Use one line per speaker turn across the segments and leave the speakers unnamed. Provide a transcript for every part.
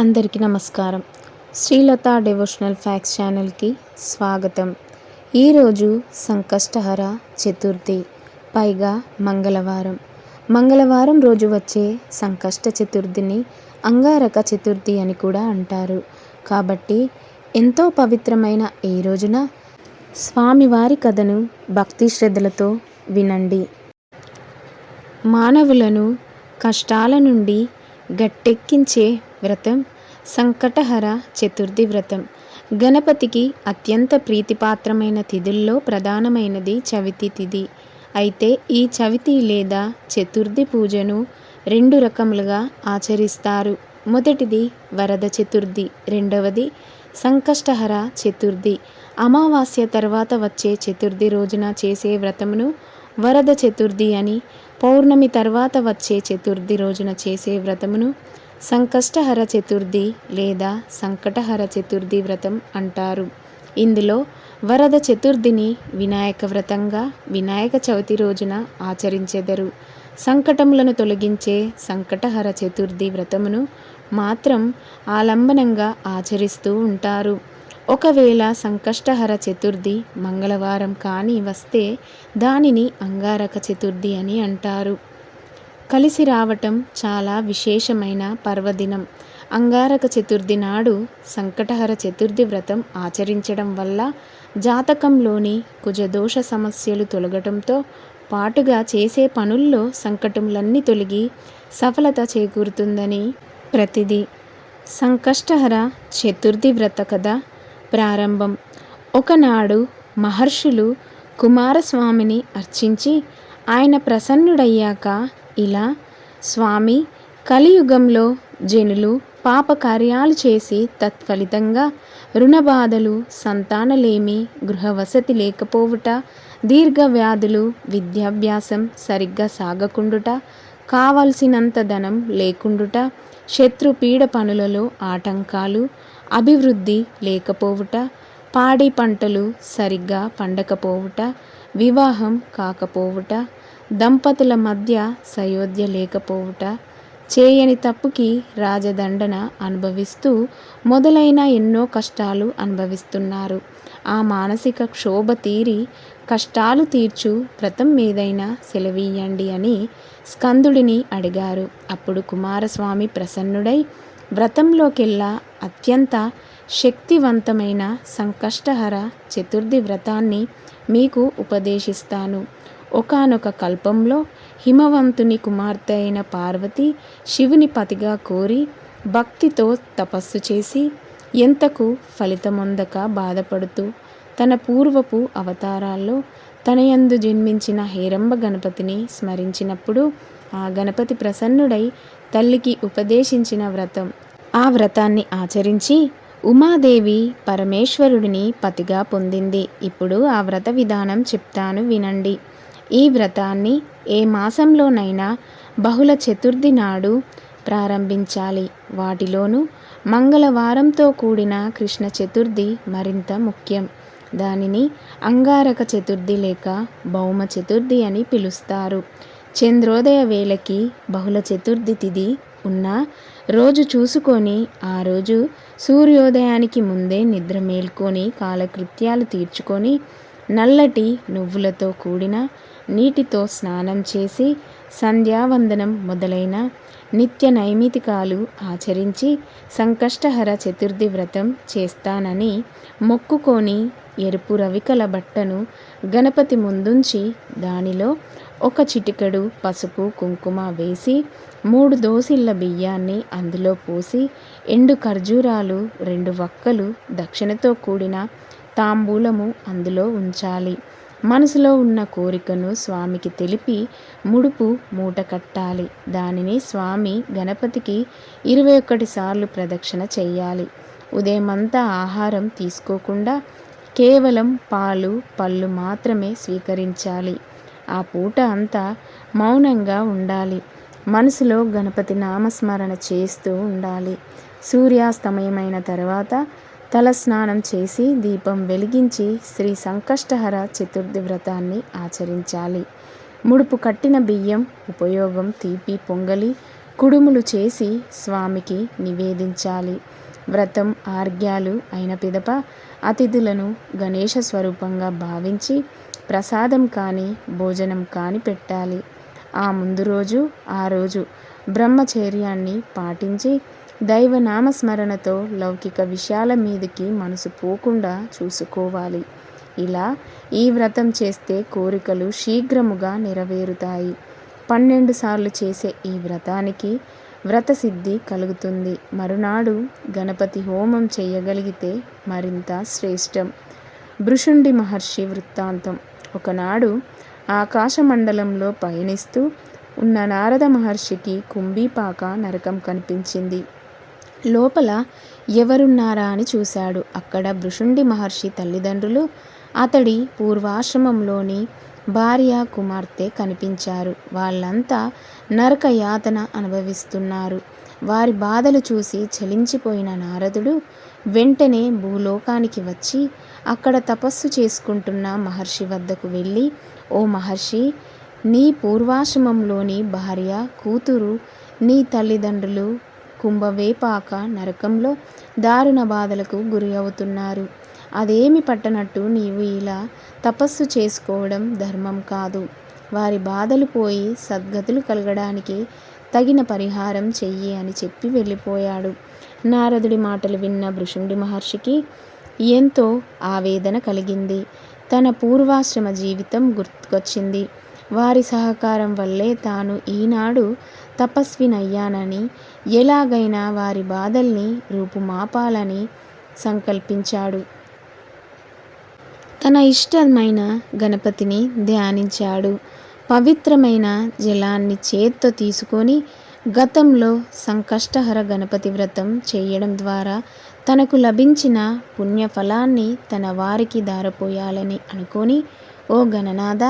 అందరికీ నమస్కారం. Srilatha devotional fax ఛానల్కి స్వాగతం. ఈరోజు సంకష్టహర చతుర్థి పైగా మంగళవారం. మంగళవారం రోజు వచ్చే సంకష్ట చతుర్థిని అంగారక చతుర్థి అని కూడా అంటారు. కాబట్టి ఎంతో పవిత్రమైన ఈ రోజున స్వామివారి కథను భక్తి శ్రద్ధలతో వినండి. మానవులను కష్టాల నుండి గట్టెక్కించే వ్రతం సంకటహర చతుర్థి వ్రతం. గణపతికి అత్యంత ప్రీతిపాత్రమైన తిథుల్లో ప్రధానమైనది చవితి తిథి. అయితే ఈ చవితి లేదా చతుర్థి పూజను రెండు రకములుగా ఆచరిస్తారు. మొదటిది వరద చతుర్థి రెండవది సంకష్టహర చతుర్థి. అమావాస్య తర్వాత వచ్చే చతుర్థి రోజున చేసే వ్రతమును వరద చతుర్థి అని పౌర్ణమి తర్వాత వచ్చే చతుర్థి రోజున చేసే వ్రతమును సంకష్టహర చతుర్థి లేదా సంకటహర చతుర్థి వ్రతం అంటారు. ఇందులో వరద చతుర్థిని వినాయక వ్రతంగా వినాయక చవితి రోజున ఆచరించెదరు. సంకటములను తొలగించే సంకటహర చతుర్థి వ్రతమును మాత్రం ఆలంబనంగా ఆచరిస్తూ ఉంటారు. ఒకవేళ సంకష్టహర చతుర్థి మంగళవారం కానీ వస్తే దానిని అంగారక చతుర్థి అని అంటారు. కలిసి రావటం చాలా విశేషమైన పర్వదినం. అంగారక చతుర్థి నాడు సంకటహర చతుర్థి వ్రతం ఆచరించడం వల్ల జాతకంలోని కుజదోష సమస్యలు తొలగటంతో పాటుగా చేసే పనుల్లో సంకటములన్నీ తొలగి సఫలత చేకూరుతుందని ప్రతిదీ. సంకష్టహర చతుర్థి వ్రత కథ ప్రారంభం. ఒకనాడు మహర్షులు కుమారస్వామిని అర్చించి ఆయన ప్రసన్నుడయ్యాక ఇలా స్వామి కలియుగంలో జనులు పాపకార్యాలు చేసి తత్ఫలితంగా రుణబాధలు సంతానలేమి గృహవసతి లేకపోవుట దీర్ఘవ్యాధులు విద్యాభ్యాసం సరిగ్గా సాగకుండుట కావలసినంత ధనం లేకుండుట శత్రుపీడ పనులలో ఆటంకాలు అభివృద్ధి లేకపోవుట పాడి పంటలు సరిగ్గా పండకపోవుట వివాహం కాకపోవుట దంపతుల మధ్య సయోధ్య లేకపోవుట చేయని తప్పుకి రాజదండన అనుభవిస్తూ మొదలైన ఎన్నో కష్టాలు అనుభవిస్తున్నారు. ఆ మానసిక క్షోభ తీరి కష్టాలు తీర్చు వ్రతం మీదైనా సెలవీయండి అని స్కందుడిని అడిగారు. అప్పుడు కుమారస్వామి ప్రసన్నుడై వ్రతంలోకెల్లా అత్యంత శక్తివంతమైన సంకష్టహర చతుర్థి వ్రతాన్ని మీకు ఉపదేశిస్తాను. ఒకనొక కల్పంలో హిమవంతుని కుమార్తె అయిన పార్వతి శివుని పతిగా కోరి భక్తితో తపస్సు చేసి ఎంతకు ఫలితమొందక బాధపడుతూ తన పూర్వపు అవతారాల్లో తనయందు జన్మించిన హేరంబ గణపతిని స్మరించినప్పుడు ఆ గణపతి ప్రసన్నుడై తల్లికి ఉపదేశించిన వ్రతం. ఆ వ్రతాన్ని ఆచరించి ఉమాదేవి పరమేశ్వరుడిని పతిగా పొందింది. ఇప్పుడు ఆ వ్రత విధానం చెప్తాను వినండి. ఈ వ్రతాన్ని ఏ మాసంలోనైనా బహుళ చతుర్థి నాడు ప్రారంభించాలి. వాటిలోనూ మంగళవారంతో కూడిన కృష్ణ చతుర్థి మరింత ముఖ్యం. దానిని అంగారక చతుర్థి లేక భౌమ చతుర్థి అని పిలుస్తారు. చంద్రోదయ వేళకి బహుళ చతుర్థి తిథి ఉన్న రోజు చూసుకొని ఆ రోజు సూర్యోదయానికి ముందే నిద్ర మేల్కొని కాలకృత్యాలు తీర్చుకొని నల్లటి నువ్వులతో కూడిన నీటితో స్నానం చేసి సంధ్యావందనం మొదలైన నిత్య నైమితికాలు ఆచరించి సంకష్టహర చతుర్థి వ్రతం చేస్తానని మొక్కుకొని ఎరుపు రవికల బట్టను గణపతి ముందుంచి దానిలో ఒక చిటికెడు పసుపు కుంకుమ వేసి మూడు దోసిళ్ళ బియ్యాన్ని అందులో పోసి ఎండు ఖర్జూరాలు రెండు వక్కలు దక్షిణతో కూడిన తాంబూలము అందులో ఉంచాలి. మనసులో ఉన్న కోరికను స్వామికి తెలిపి ముడుపు మూట కట్టాలి. దానిని స్వామి గణపతికి ఇరవై ఒకటి సార్లు ప్రదక్షిణ చేయాలి ఉదయమంతా ఆహారం తీసుకోకుండా కేవలం పాలు పళ్ళు మాత్రమే స్వీకరించాలి. ఆ పూట అంతా మౌనంగా ఉండాలి. మనసులో గణపతి నామస్మరణ చేస్తూ ఉండాలి. సూర్యాస్తమయమైన తర్వాత తలస్నానం చేసి దీపం వెలిగించి శ్రీ సంకష్టహర చతుర్థి వ్రతాన్ని ఆచరించాలి. ముడుపు కట్టిన బియ్యం ఉపయోగం తీపి పొంగలి కుడుములు చేసి స్వామికి నివేదించాలి. వ్రతం ఆర్గ్యాలు అయిన పిదప అతిథులను గణేష స్వరూపంగా భావించి ప్రసాదం కానీ భోజనం కానీ పెట్టాలి. ఆ ముందు రోజు ఆ రోజు బ్రహ్మచర్యాన్ని పాటించి దైవనామస్మరణతో లౌకిక విషయాల మీదకి మనసు పోకుండా చూసుకోవాలి. ఇలా ఈ వ్రతం చేస్తే కోరికలు శీఘ్రముగా నెరవేరుతాయి. పన్నెండు సార్లు చేసే ఈ వ్రతానికి వ్రతసిద్ధి కలుగుతుంది. మరునాడు గణపతి హోమం చేయగలిగితే మరింత శ్రేష్టం. భృషుండి మహర్షి వృత్తాంతం. ఒకనాడు ఆకాశమండలంలో పయనిస్తూ ఉన్న నారద మహర్షికి కుంభీపాక నరకం కనిపించింది. లోపల ఎవరున్నారా అని చూశాడు. అక్కడ భృషుండి మహర్షి తల్లిదండ్రులు అతడి పూర్వాశ్రమంలోని భార్య కుమార్తె కనిపించారు. వాళ్ళంతా నరక యాతన అనుభవిస్తున్నారు. వారి బాధలు చూసి చలించిపోయిన నారదుడు వెంటనే భూలోకానికి వచ్చి అక్కడ తపస్సు చేసుకుంటున్న మహర్షి వద్దకు వెళ్ళి ఓ మహర్షి నీ పూర్వాశ్రమంలోని భార్య కూతురు నీ తల్లిదండ్రులు కుంభవేపాక నరకంలో దారుణ బాధలకు గురి అవుతున్నారు. అదేమి పట్టనట్టు నీవు ఇలా తపస్సు చేసుకోవడం ధర్మం కాదు. వారి బాధలు పోయి సద్గతులు కలగడానికి తగిన పరిహారం చెయ్యి అని చెప్పి వెళ్ళిపోయాడు. నారదుడి మాటలు విన్న భృషుండి మహర్షికి ఎంతో ఆవేదన కలిగింది. తన పూర్వాశ్రమ జీవితం గుర్తుకొచ్చింది. వారి సహకారం వల్లే తాను ఈనాడు తపస్వినయ్యానని ఎలాగైనా వారి బాధల్ని రూపుమాపాలని సంకల్పించాడు. తన ఇష్టమైన గణపతిని ధ్యానించాడు. పవిత్రమైన జలాన్ని చేత్తో తీసుకొని గతంలో సంకష్టహర గణపతి వ్రతం చేయడం ద్వారా తనకు లభించిన పుణ్యఫలాన్ని తన వారికి దారపోయాలని అనుకొని ఓ గణనాథ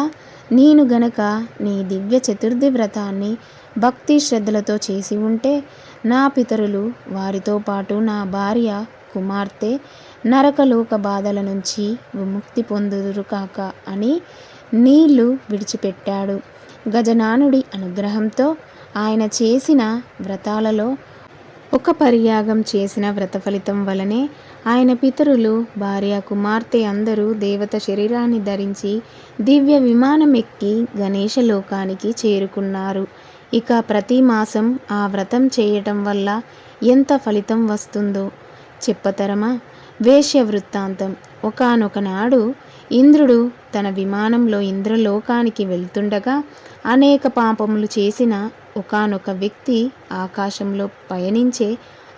నేను గనక నీ దివ్య చతుర్థి వ్రతాన్ని భక్తి శ్రద్ధలతో చేసి ఉంటే నా పితరులు వారితో పాటు నా భార్య కుమార్తె నరకలోక బాధల నుంచి విముక్తి పొందుదురు కాక అని నీళ్ళు విడిచిపెట్టాడు. గజనానుడి అనుగ్రహంతో ఆయన చేసిన వ్రతాలలో ఒక పర్యాగం చేసిన వ్రత ఫలితం వలనే ఆయన పితరులు భార్య కుమార్తె అందరూ దేవత శరీరాన్ని ధరించి దివ్య విమానం ఎక్కి గణేష లోకానికి చేరుకున్నారు. ఇక ప్రతి మాసం ఆ వ్రతం చేయటం వల్ల ఎంత ఫలితం వస్తుందో చెప్పతరమా? వేశ్య వృత్తాంతం. ఒకనొకనాడు ఇంద్రుడు తన విమానంలో ఇంద్రలోకానికి వెళ్తుండగా అనేక పాపములు చేసిన ఒకనొక వ్యక్తి ఆకాశంలో పయనించే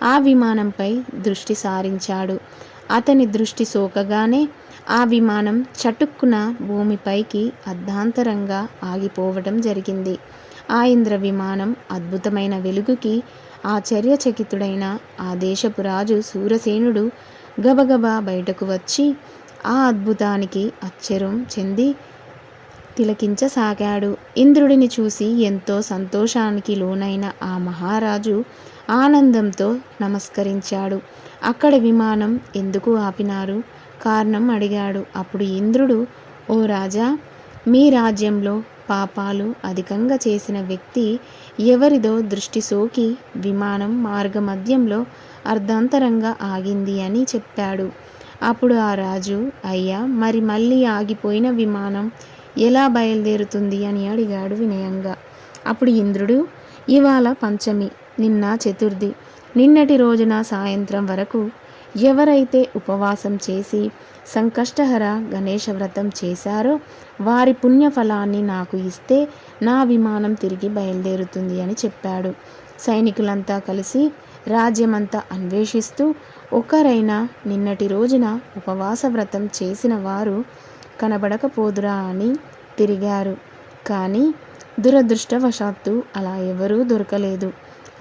ఆ విమానంపై దృష్టి సారించాడు. అతని దృష్టి సోకగానే ఆ విమానం చటుక్కున భూమిపైకి అర్ధాంతరంగా ఆగిపోవడం జరిగింది. ఆ ఇంద్ర విమానం అద్భుతమైన వెలుగుకి ఆశ్చర్యచకితుడైన ఆ దేశపు రాజు సూరసేనుడు గబగబా బయటకు వచ్చి ఆ అద్భుతానికి ఆశ్చర్యం చెంది తిలకించసాగాడు. ఇంద్రుడిని చూసి ఎంతో సంతోషానికి లోనైన ఆ మహారాజు ఆనందంతో నమస్కరించాడు. అక్కడ విమానం ఎందుకు ఆపినారు? కారణం అడిగాడు. అప్పుడు ఇంద్రుడు ఓ రాజా మీ రాజ్యంలో పాపాలు అధికంగా చేసిన వ్యక్తి ఎవరిదో దృష్టి సోకి విమానం మార్గమధ్యంలో అర్ధాంతరంగా ఆగింది అని చెప్పాడు. అప్పుడు ఆ రాజు అయ్యా మరి మళ్ళీ ఆగిపోయిన విమానం ఎలా బయలుదేరుతుంది అని అడిగాడు వినయంగా. అప్పుడు ఇంద్రుడు ఇవాళ పంచమి నిన్న చతుర్థి నిన్నటి రోజున సాయంత్రం వరకు ఎవరైతే ఉపవాసం చేసి సంకష్టహర గణేష వ్రతం చేశారో వారి పుణ్యఫలాన్ని నాకు ఇస్తే నా విమానం తిరిగి బయలుదేరుతుంది అని చెప్పాడు. సైనికులంతా కలిసి రాజ్యమంతా అన్వేషిస్తూ ఒకరైనా నిన్నటి రోజున ఉపవాస వ్రతం చేసిన వారు కనబడకపోదురా అని తిరిగారు. కానీ దురదృష్టవశాత్తు అలా ఎవరూ దొరకలేదు.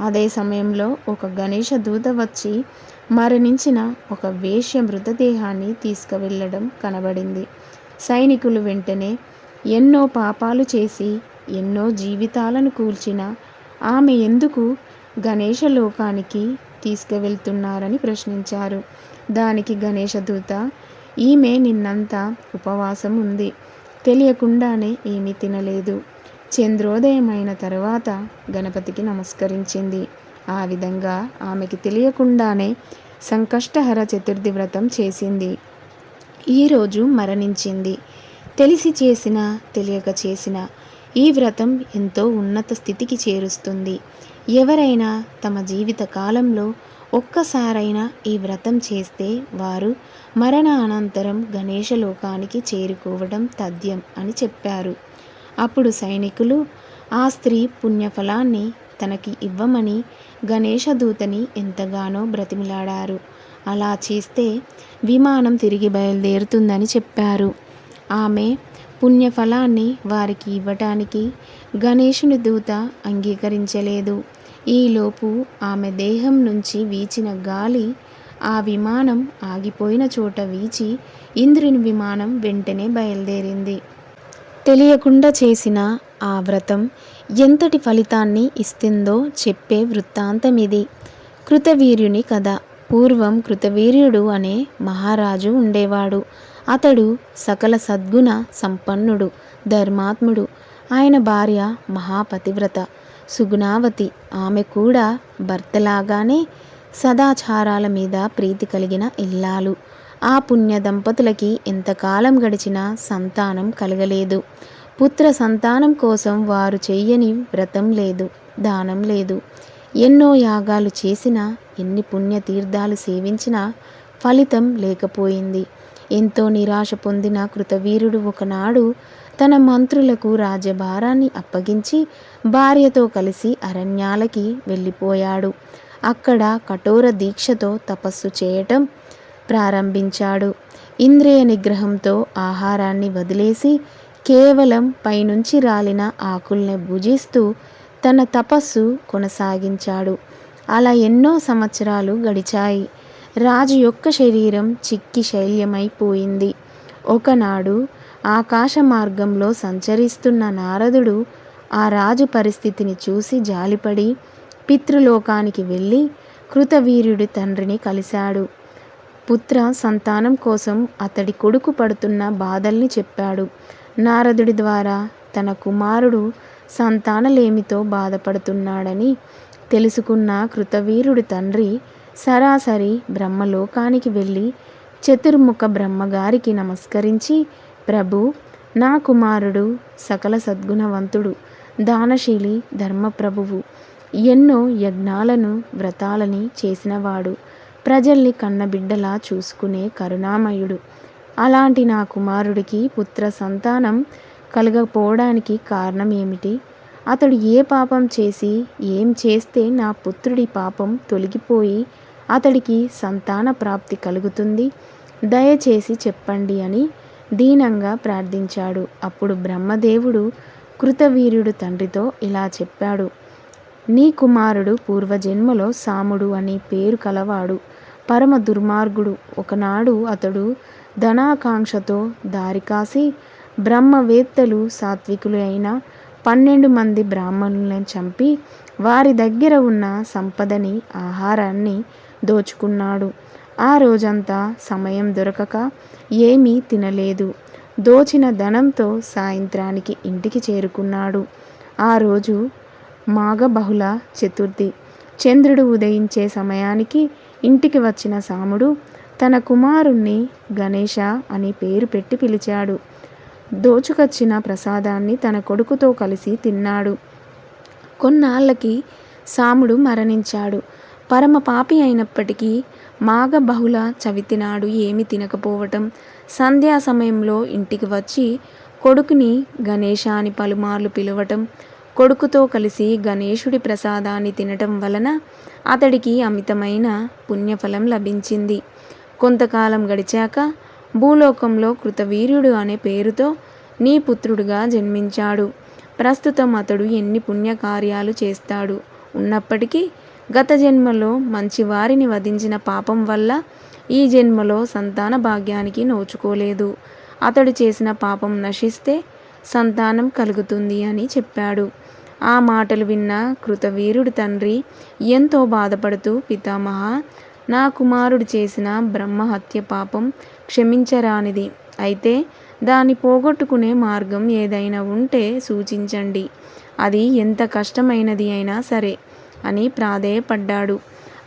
అదే సమయంలో ఒక గణేష దూత వచ్చి మరణించిన ఒక వేష్య మృతదేహాన్ని తీసుకువెళ్ళడం కనబడింది. సైనికులు వెంటనే ఎన్నో పాపాలు చేసి ఎన్నో జీవితాలను కూల్చిన ఆమె ఎందుకు గణేష లోకానికి తీసుకువెళ్తున్నారని ప్రశ్నించారు. దానికి గణేష దూత ఈమె నిన్నంతా ఉపవాసం ఉంది తెలియకుండానే ఏమీ తినలేదు. చంద్రోదయమైన తరువాత గణపతికి నమస్కరించింది. ఆ విధంగా ఆమెకి తెలియకుండానే సంకష్టహర చతుర్థి వ్రతం చేసింది. ఈరోజు మరణించింది. తెలిసి చేసిన తెలియక చేసిన ఈ వ్రతం ఎంతో ఉన్నత స్థితికి చేరుస్తుంది. ఎవరైనా తమ జీవిత కాలంలో ఒక్కసారైనా ఈ వ్రతం చేస్తే వారు మరణ అనంతరం గణేష లోకానికి చేరుకోవడం తథ్యం అని చెప్పారు. అప్పుడు సైనికులు ఆ స్త్రీ పుణ్యఫలాన్ని తనకి ఇవ్వమని గణేష దూతని ఎంతగానో బ్రతిమిలాడారు. అలా చేస్తే విమానం తిరిగి బయలుదేరుతుందని చెప్పారు. ఆమె పుణ్యఫలాన్ని వారికి ఇవ్వటానికి గణేషుని దూత అంగీకరించలేదు. ఈలోపు ఆమె దేహం నుంచి వీచిన గాలి ఆ విమానం ఆగిపోయిన చోట వీచి ఇంద్రుని విమానం వెంటనే బయలుదేరింది. తెలియకుండా చేసిన ఆ వ్రతం ఎంతటి ఫలితాన్ని ఇస్తుందో చెప్పే వృత్తాంతం ఇది కృతవీర్యుని కథ. పూర్వం కృతవీర్యుడు అనే మహారాజు ఉండేవాడు. అతడు సకల సద్గుణ సంపన్నుడు ధర్మాత్ముడు. ఆయన భార్య మహాపతివ్రత. సుగుణావతి. ఆమె కూడా భర్తలాగానే సదాచారాల మీద ప్రీతి కలిగిన ఇల్లాలు. ఆ పుణ్య దంపతులకి ఎంతకాలం గడిచినా సంతానం కలగలేదు. పుత్ర సంతానం కోసం వారు చెయ్యని వ్రతం లేదు దానం లేదు. ఎన్నో యాగాలు చేసినా ఎన్ని పుణ్యతీర్థాలు సేవించినా ఫలితం లేకపోయింది. ఎంతో నిరాశ పొందిన కృతవీరుడు ఒకనాడు తన మంత్రులకు రాజ్యభారాన్ని అప్పగించి భార్యతో కలిసి అరణ్యాలకి వెళ్ళిపోయాడు. అక్కడ కఠోర దీక్షతో తపస్సు చేయటం ప్రారంభించాడు. ఇంద్రియ నిగ్రహంతో ఆహారాన్ని వదిలేసి కేవలం పైనుంచి రాలిన ఆకుల్ని భుజిస్తూ తన తపస్సు కొనసాగించాడు. అలా ఎన్నో సంవత్సరాలు గడిచాయి. రాజు యొక్క శరీరం చిక్కి శైల్యమైపోయింది ఒకనాడు ఆకాశ మార్గంలో సంచరిస్తున్న నారదుడు ఆ రాజు పరిస్థితిని చూసి జాలిపడి పితృలోకానికి వెళ్ళి కృతవీర్యుడి తండ్రిని కలిశాడు. పుత్ర సంతానం కోసం అతడి కొడుకు పడుతున్న బాధల్ని చెప్పాడు. నారదుడి ద్వారా తన కుమారుడు సంతానలేమితో బాధపడుతున్నాడని తెలుసుకున్న కృతవీరుడి తండ్రి సరాసరి బ్రహ్మలోకానికి వెళ్ళి చతుర్ముఖ బ్రహ్మగారికి నమస్కరించి ప్రభు నా కుమారుడు సకల సద్గుణవంతుడు దానశీలి ధర్మప్రభువు ఎన్నో యజ్ఞాలను వ్రతాలని చేసినవాడు ప్రజల్ని కన్నబిడ్డలా చూసుకునే కరుణామయుడు. అలాంటి నా కుమారుడికి పుత్ర సంతానం కలగకపోవడానికి కారణం ఏమిటి అతడు ఏ పాపం చేసి ఏం చేస్తే నా పుత్రుడి పాపం తొలగిపోయి అతడికి సంతాన ప్రాప్తి కలుగుతుంది. దయచేసి చెప్పండి అని దీనంగా ప్రార్థించాడు. అప్పుడు బ్రహ్మదేవుడు కృతవీర్యుడు తండ్రితో ఇలా చెప్పాడు. నీ కుమారుడు పూర్వజన్మలో సాముడు అని పేరు కలవాడు పరమ దుర్మార్గుడు. ఒకనాడు అతడు ధనాకాంక్షతో దారి కాసి బ్రహ్మవేత్తలు సాత్వికులు అయిన పన్నెండు మంది బ్రాహ్మణులను చంపి వారి దగ్గర ఉన్న సంపదని ఆహారాన్ని దోచుకున్నాడు. ఆ రోజంతా సమయం దొరకక ఏమీ తినలేదు. దోచిన ధనంతో సాయంత్రానికి ఇంటికి చేరుకున్నాడు. ఆ రోజు మాఘ బహుళ చతుర్థి. చంద్రుడు ఉదయించే సమయానికి ఇంటికి వచ్చిన సాముడు తన కుమారుణ్ణి గణేష అని పేరు పెట్టి పిలిచాడు. దోచుకొచ్చిన ప్రసాదాన్ని తన కొడుకుతో కలిసి తిన్నాడు. కొన్నాళ్ళకి సాముడు మరణించాడు. పరమ పాపి అయినప్పటికీ మాఘ బహుళ చవితి నాడు ఏమి తినకపోవటం సంధ్యా సమయంలో ఇంటికి వచ్చి కొడుకుని గణేష అని పలుమార్లు పిలవటం కొడుకుతో కలిసి గణేశుడి ప్రసాదాన్ని తినటం వలన అతడికి అమితమైన పుణ్యఫలం లభించింది. కొంతకాలం గడిచాక భూలోకంలో కృతవీర్యుడు అనే పేరుతో నీ పుత్రుడుగా జన్మించాడు. ప్రస్తుతం అతడు ఎన్ని పుణ్యకార్యాలు చేస్తాడు? ఉన్నప్పటికీ గత జన్మలో మంచి వారిని వధించిన పాపం వల్ల ఈ జన్మలో సంతాన భాగ్యానికి నోచుకోలేదు. అతడు చేసిన పాపం నశిస్తే సంతానం కలుగుతుంది అని చెప్పాడు. ఆ మాటలు విన్న కృతవీరుడి తండ్రి ఎంతో బాధపడుతూ పితామహ నా కుమారుడు చేసిన బ్రహ్మహత్య పాపం క్షమించరానిది. అయితే దాన్ని పోగొట్టుకునే మార్గం ఏదైనా ఉంటే సూచించండి. అది ఎంత కష్టమైనది అయినా సరే. అని ప్రాధేయపడ్డాడు.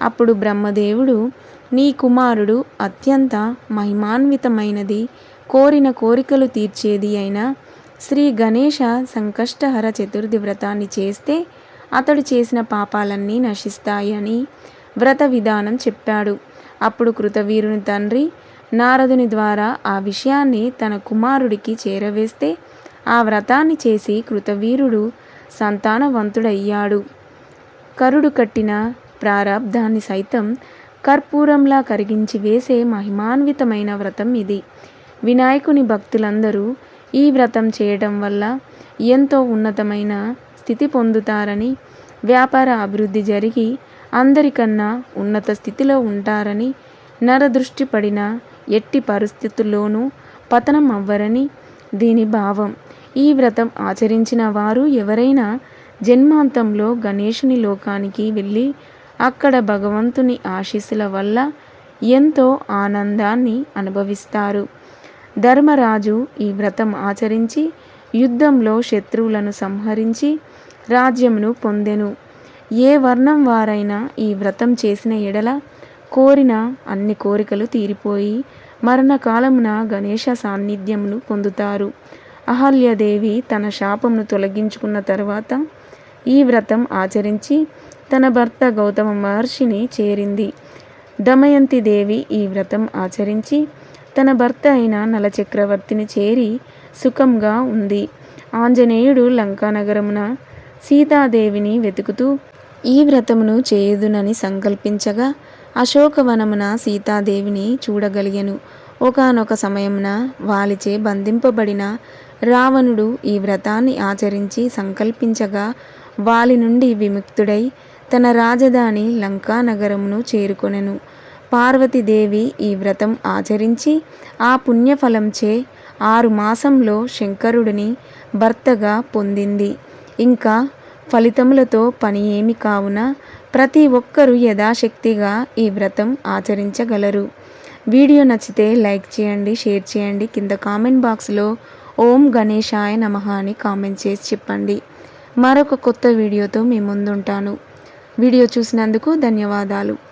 అప్పుడు బ్రహ్మదేవుడు నీ కుమారుడు అత్యంత మహిమాన్వితమైనది కోరిన కోరికలు తీర్చేది అయిన శ్రీ గణేష సంకష్టహర చతుర్థి వ్రతాన్ని చేస్తే అతడు చేసిన పాపాలన్నీ నశిస్తాయని వ్రత విధానం చెప్పాడు. అప్పుడు కృతవీరుని తండ్రి నారదుని ద్వారా ఆ విషయాన్ని తన కుమారుడికి చేరవేస్తే ఆ వ్రతాన్ని చేసి కృతవీరుడు సంతానవంతుడయ్యాడు. కరుడు కట్టిన ప్రారంధాన్ని సైతం కర్పూరంలా కరిగించి వేసే మహిమాన్వితమైన వ్రతం ఇది. వినాయకుని భక్తులందరూ ఈ వ్రతం చేయడం వల్ల ఎంతో ఉన్నతమైన స్థితి పొందుతారని వ్యాపార అభివృద్ధి జరిగి అందరికన్నా ఉన్నత స్థితిలో ఉంటారని నరదృష్టి పడిన ఎట్టి పరిస్థితుల్లోనూ పతనం అవ్వరని దీని భావం. ఈ వ్రతం ఆచరించిన వారు ఎవరైనా జన్మాంతంలో గణేషుని లోకానికి వెళ్ళి అక్కడ భగవంతుని ఆశీస్సుల వల్ల ఎంతో ఆనందాన్ని అనుభవిస్తారు. ధర్మరాజు ఈ వ్రతం ఆచరించి యుద్ధంలో శత్రువులను సంహరించి రాజ్యమును పొందెను. ఏ వర్ణం వారైనా ఈ వ్రతం చేసిన ఎడల కోరిన అన్ని కోరికలు తీరిపోయి మరణకాలమున గణేష సాన్నిధ్యమును పొందుతారు. అహల్యదేవి తన శాపమును తొలగించుకున్న తర్వాత ఈ వ్రతం ఆచరించి తన భర్త గౌతమ మహర్షిని చేరింది. దమయంతి దేవి ఈ వ్రతం ఆచరించి తన భర్త అయిన నలచక్రవర్తిని చేరి సుఖంగా ఉంది. ఆంజనేయుడు లంకానగరమున సీతాదేవిని వెతుకుతూ ఈ వ్రతమును చేయుదునని సంకల్పించగా అశోకవనమున సీతాదేవిని చూడగలిగెను. ఒకనొక సమయమున వాలిచే బంధింపబడిన రావణుడు ఈ వ్రతాన్ని ఆచరించి సంకల్పించగా వాలి నుండి విముక్తుడై తన రాజధాని లంకానగరమును చేరుకొనెను. పార్వతీదేవి ఈ వ్రతం ఆచరించి ఆ పుణ్యఫలంచే ఆరు మాసంలో శంకరుడిని భర్తగా పొందింది. ఇంకా ఫలితములతో పని ఏమి కావున ప్రతి ఒక్కరూ యథాశక్తిగా ఈ వ్రతం ఆచరించగలరు. వీడియో నచ్చితే లైక్ చేయండి షేర్ చేయండి. కింద కామెంట్ బాక్స్లో ఓం గణేశాయ నమ అని కామెంట్ చేసి చెప్పండి. మరొక కొత్త వీడియోతో మీ ముందుంటాను. వీడియో చూసినందుకు ధన్యవాదాలు.